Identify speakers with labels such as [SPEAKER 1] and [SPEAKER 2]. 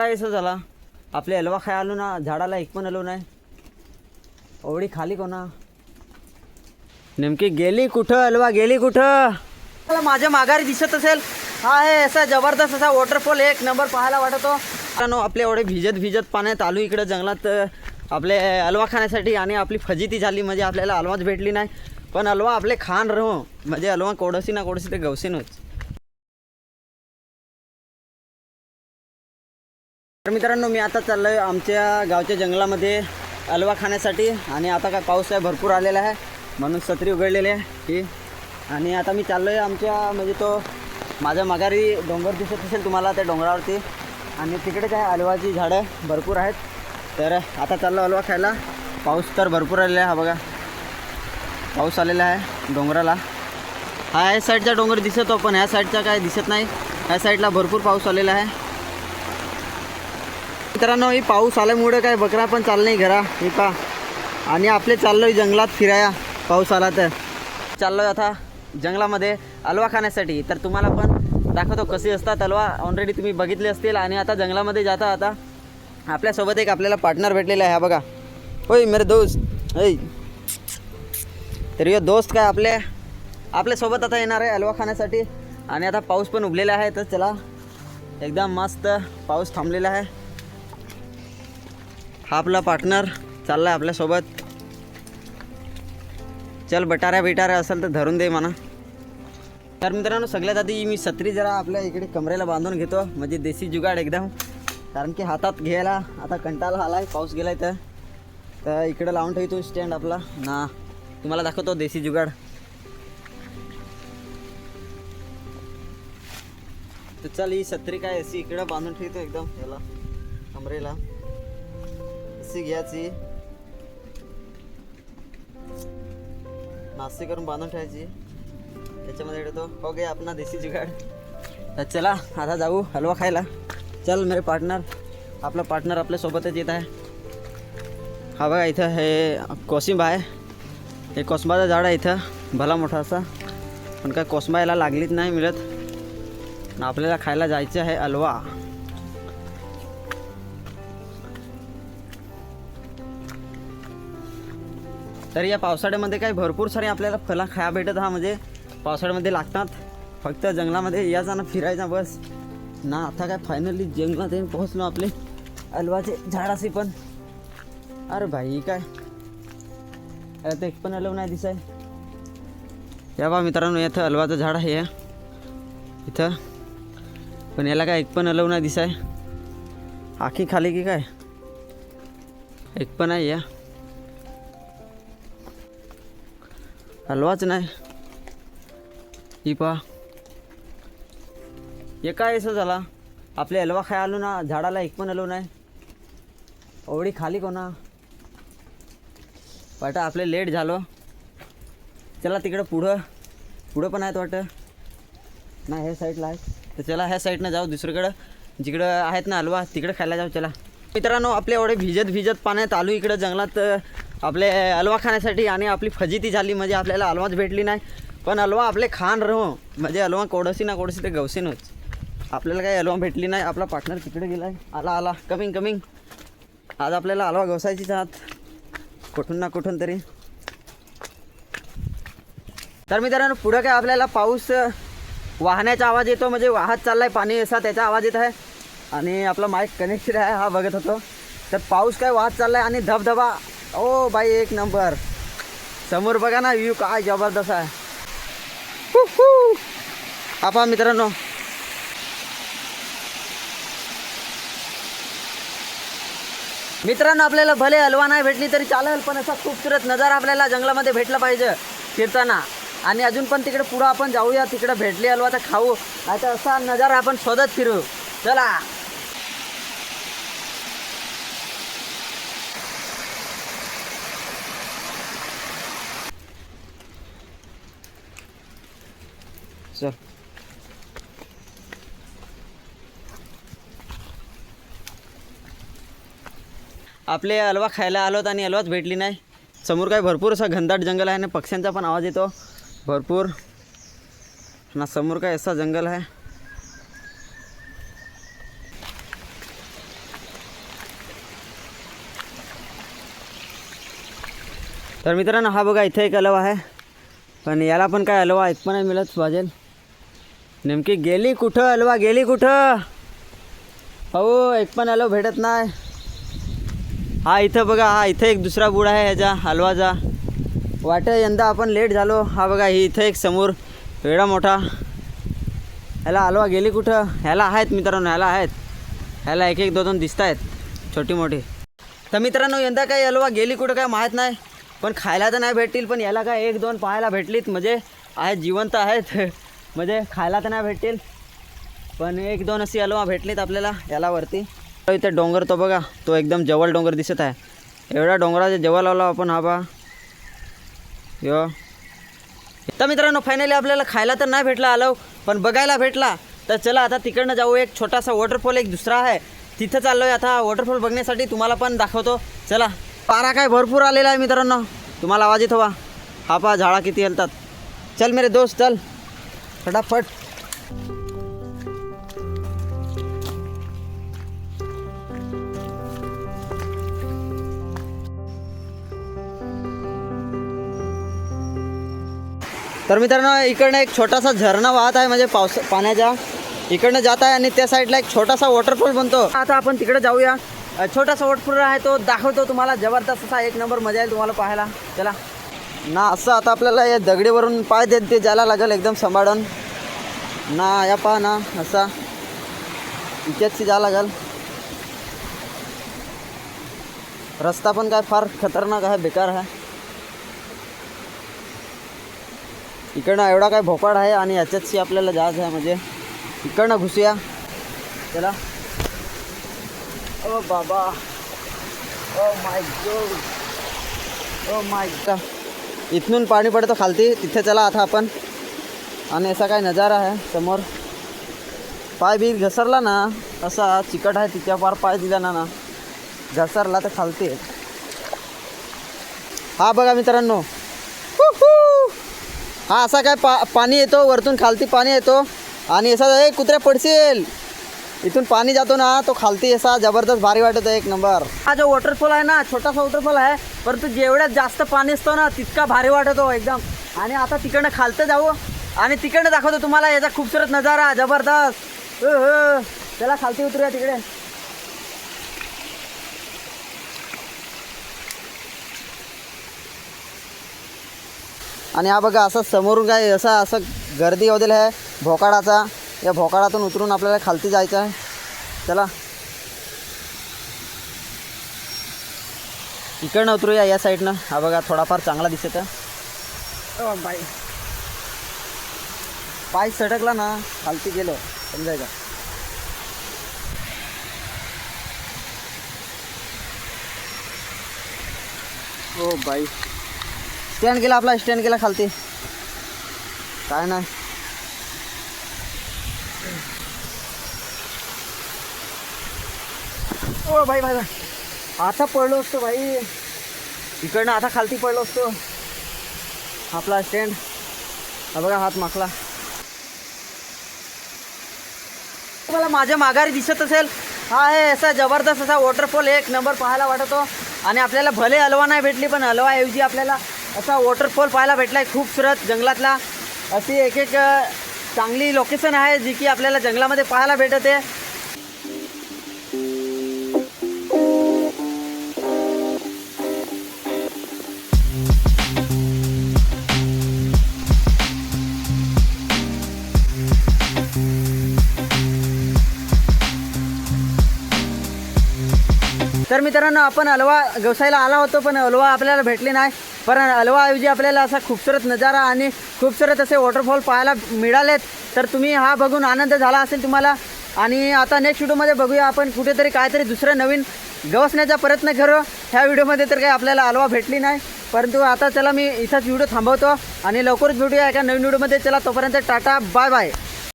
[SPEAKER 1] काय असं झाला? आपले हलवा खाय आलो ना झाडाला एक पण आलो नाही. एवढी खाली कोणा? नेमकी गेली कुठं? हलवा गेली कुठं? मला माझ्या माघारी दिसत असेल. हा हे असा जबरदस्त असा वॉटरफॉल एक नंबर पाहायला वाटतो. कारण आपले एवढे भिजत भिजत पाण्यात आलू इकडं जंगलात आपले हलवा खाण्यासाठी आणि आपली फजिती झाली. म्हणजे आपल्याला हलवाच भेटली नाही. पण हलवा आपले खान राहू. म्हणजे हलवा कोडसी ना कोडसी ते गवसीनच. तर मित्रांनो मी आता चाललो आहे आमच्या गावच्या जंगलामध्ये अलवा खाण्यासाठी आणि आता काय पाऊस आहे भरपूर आलेला आहे म्हणून सत्री उघडलेली आहे ही. आणि आता मी चाललो आहे आमच्या म्हणजे तो माझ्या माघारी डोंगर दिसत असेल तुम्हाला त्या डोंगरावरती. आणि तिकडे काय अलवाची झाडं भरपूर आहेत. तर आता चाललो अलवा खायला. पाऊस तर भरपूर आलेला आहे हा बघा. पाऊस आलेला आहे डोंगराला. हा या साईडचा डोंगर दिसतो पण ह्या साईडचा काय दिसत नाही. ह्या साईडला भरपूर पाऊस आलेला आहे. मित्रांनो ही पाऊस आल्यामुळं काय बकरा पण चाल घरा. हे पा. आणि आपले चाललोय जंगलात फिराया पाऊस आला तर. चाललोय आता जंगलामध्ये अलवा खाण्यासाठी. तर तुम्हाला पण दाखवतो कसे असतात अलवा ऑलरेडी तुम्ही बघितले असतील आणि आता जंगलामध्ये जाता आता. आपल्यासोबत एक आपल्याला पार्टनर भेटलेला आहे. हा बघा. होय मेरे दोस्त. ऐ तर यो दोस्त काय आपले? आपल्यासोबत आता येणार आहे अलवा खाण्यासाठी. आणि आता पाऊस पण उभलेला आहे. तर चला. एकदम मस्त पाऊस थांबलेला आहे. हा आपला पार्टनर चालला आहे आपल्यासोबत. चल बटाऱ्या बिटाऱ्या असेल तर धरून दे म्हणा. तर मित्रांनो सगळ्यात आधी मी सत्री जरा आपल्या इकडे कमरेला बांधून घेतो. म्हणजे देशी जुगाड एकदम. कारण की हातात घ्यायला आता कंटाळा आला आहे पाऊस गेला तर. तर इकडं लावून ठेवतो स्टँड आपला. ना तुम्हाला दाखवतो देशी जुगाड. तर चल ही सत्री काय अशी इकडं बांधून ठेवतो एकदम याला कमरेला. मासे घ्यायची मासे करून बांधून ठेवायची. त्याच्यामध्ये येतो. हो गे आपला देशी जुगाड. तर चला आता जाऊ हलवा खायला. चल मेरे पार्टनर आपला पार्टनर आपल्यासोबतच येत आहे. हा बघा इथं हे कोसिंबा आहे. हे कोसंबाचं झाड आहे इथं. भला मोठा असा. पण काय कोसंबा याला लागलीच नाही मिळत. आपल्याला खायला जायचं आहे हलवा. तर या पावसाळ्यामध्ये काय भरपूर सारे आपल्याला फला खाया भेटत हा म्हणजे पावसाळ्यामध्ये लागतात. फक्त जंगलामध्ये याचा ना फिरायचा बस. ना आता काय फायनली जंगलात येऊन पोहोचलो आपले. अलवाचे झाड असे पण. अरे भाई काय? याला तर एक पण अलव नाही दिसाय. या बा मित्रांनो इथं अलवाचं झाड आहे हे. इथं. पण याला काय एक पण अलव नाही दिसाय. आखी खाली की काय? एक पण आहे या. हलवाच नाही. ही पहा. हे काय असं झाला? आपले हलवा खाय आलो ना झाडाला एक पण आलो नाही. एवढी खाली कोणा? वाटतं आपले लेट झालो. चला तिकडं पुढं. पुढं पण आहेत वाटतं. नाही ह्या साईडला आहे तर चला ह्या साईडनं जाऊ दुसरीकडं. जिकडं आहेत ना हलवा तिकडं खायला जाऊ चला. मित्रांनो आपले एवढे भिजत भिजत पाण्यात आलू इकडं जंगलात. आपले हलवा खाण्यासाठी आणि आपली फजिती झाली म्हणजे आपल्याला हलवाच भेटली नाही. पण हलवा आपले खान राहू. म्हणजे हलवा कोडसी ना कोडसी ते गवसीनच. आपल्याला काही हलवा भेटली नाही. आपला पार्टनर तिकडे गेला आहे आला आला. कमिंग कमिंग आज आपल्याला हलवा गवसायचीच आहात कुठून ना कुठून तरी. तर मित्रांनो पुढं काय आपल्याला पाऊस वाहण्याचा आवाज येतो. म्हणजे वाहत चाललाय पाणी असा त्याचा आवाज येत आहे. आणि आपला माईक कनेक्टेड आहे हा बघत होतो. तर पाऊस काय वाहत चाललाय आणि धबधबा ओ बाई एक नंबर. समोर बघा ना व्ह्यू काय जबरदस्त आहे. आपा मित्रांनो. मित्रांनो आपल्याला भले हलवा नाही भेटली तरी चालेल पण असा खूपसूरत नजारा आपल्याला जंगलामध्ये भेटला पाहिजे फिरताना. आणि अजून पण तिकडे पुढं आपण जाऊया तिकडे भेटली हलवा तर खाऊ. नाही तर असा नजारा आपण शोधत फिरू. चला. चल आपले हलवा खायला आलोत आणि हलवाच भेटली नाही. समोर काय भरपूर असं घनदाट जंगल आहे आणि पक्ष्यांचा पण आवाज येतो. भरपूर. ना समोर काय असा जंगल आहे. तर मित्रांनो हा बघा इथे एक हलवा आहे. पण याला पण काय हलवा ऐक पण नाही मिळत वाजेल. नेमकी गेली कुठं अलवा गेली कुठं? हो एक पण अलवा भेटत नाही. हा इथं बघा हा इथं एक दुसरा बुड आहे ह्याचा हलवाचा. वाटे यंदा आपण लेट झालो. हा बघा ही इथं एक समोर वेडा मोठा. ह्याला हलवा गेली कुठं? ह्याला आहेत मित्रांनो ह्याला आहेत. ह्याला एक एक दोन दोन दिसत आहेत छोटी मोठी. तर मित्रांनो यंदा काही हलवा गेली कुठं काय माहीत नाही. पण खायला तर नाही भेटतील पण याला काय एक दोन पाहायला भेटलीत म्हणजे आहेत जिवंत आहेत. म्हणजे खायला तर नाही भेटतील पण एक दोन अशी हलवा भेटलीत आपल्याला याला वरती इथे डोंगर तो बघा तो एकदम जवळ डोंगर दिसत आहे. एवढा डोंगराच्या जवळ आलो आपण हा बा. यो. तर मित्रांनो फायनली आपल्याला खायला तर नाही भेटला आलो पण बघायला भेटला. तर चला आता तिकडनं जाऊ एक छोटासा वॉटरफॉल एक दुसरा आहे. तिथं चाललो आहे आता वॉटरफॉल बघण्यासाठी तुम्हाला पण दाखवतो. चला. पारा काय भरपूर आलेला आहे मित्रांनो. तुम्हाला आवाज येतो वा हा पा झाडा किती हलतात. चल मेरे दोस्त चल. फटाफट. तर मित्रांनो इकडनं एक छोटासा झरणा वाहत आहे म्हणजे पावस पाण्याचा इकडनं जात आहे आणि त्या साईडला एक छोटासा वॉटरफॉल बनतो. आता आपण तिकडे जाऊया. छोटासा वॉटरफॉल आहे तो दाखवतो तुम्हाला. जबरदस्त असा एक नंबर मजा येईल तुम्हाला पाहायला. चला. ना असं आता आपल्याला या दगडीवरून पाय देत ते जायला लागेल एकदम सांभाळून. ना या पहा ना असा. इथेच जायला लागेल. रस्ता पण काय फार खतरनाक आहे बेकार आहे. इकडनं एवढा काय भोपाळ आहे आणि याच्यातशी आपल्याला जायचं आहे म्हणजे. इकडनं घुसूया. चला. ओ बाबा. Oh my God. Oh my god. इथून पाणी पडतं खालती तिथे चला आता आपण. आणि असा काय नजारा आहे समोर. पाय बी घसरला ना असा चिकट आहे तिच्या पार पाय दिला ना ना. घसरला तर खालती हा बघा मित्रांनो. हा असा काय पा पाणी येतो वरतून खालती पाणी येतो. आणि असा ए कुत्र्या पडशील. इथून पाणी जातो ना तो खालती असा जबरदस्त भारी वाटत आहे एक नंबर. हा जो वॉटरफॉल आहे ना छोटासा वॉटरफॉल आहे परंतु जेवढ्यात जास्त पाणी असतो ना तितका भारी वाटतो हो एकदम. आणि आता तिकडनं खालतं जाऊ आणि तिकडनं दाखवतो तुम्हाला याचा खूपसूरत नजारा जबरदस्त. त्याला खालती उतरूया तिकडे. आणि हा बघा असं समोरून काय असा असं गर्दी वगैरे आहे भोकाडाचा. या भोकाडातून उतरून आपल्याला खालती जायचं आहे. चला. इकडनं उतरूया या साईडनं. हा बघा थोडाफार चांगला दिसत आहे. O by. पाय सटकला ना खालती गेलो. समजायचं? O by. स्टँड केला आपला स्टँड केला खालती. काय नाही. ओ भाई भाई आता पडलो असतो भाई. इकडनं आता खालती पडलो असतो. आपला स्टँड हा बघा हात माखला. तुम्हाला माझ्या माघारी दिसत असेल. हा आहे असा जबरदस्त असा वॉटरफॉल एक नंबर पाहायला वाटतो. आणि आपल्याला भले हलवा नाही भेटली पण हलवाऐवजी आपल्याला असा वॉटरफॉल पाहायला भेटला आहे खूपसुरत जंगलातला. अशी एक एक चांगली लोकेशन आहे जी की आपल्याला जंगलामध्ये पाहायला भेटत. तर मित्रांनो आपण अलवा व्यवसायाला आला होतो पण अलवा आपल्याला भेटले नाही. पण अलवाऐवजी आपल्याला असा खूपसूरत नजारा आणि खूपसुरत असे वॉटरफॉल पाहायला मिळालेत. तर तुम्ही हा बघून आनंद झाला असेल तुम्हाला. आणि आता नेक्स्ट व्हिडिओमध्ये बघूया आपण कुठेतरी काहीतरी दुसरं नवीन गवसण्याचा प्रयत्न करू. ह्या व्हिडिओमध्ये तर काही आपल्याला अलवा भेटली नाही. परंतु आता चला मी इथंच व्हिडिओ थांबवतो आणि लवकरच भेटूया एका नवीन व्हिडिओमध्ये. चला तोपर्यंत टाटा बाय बाय.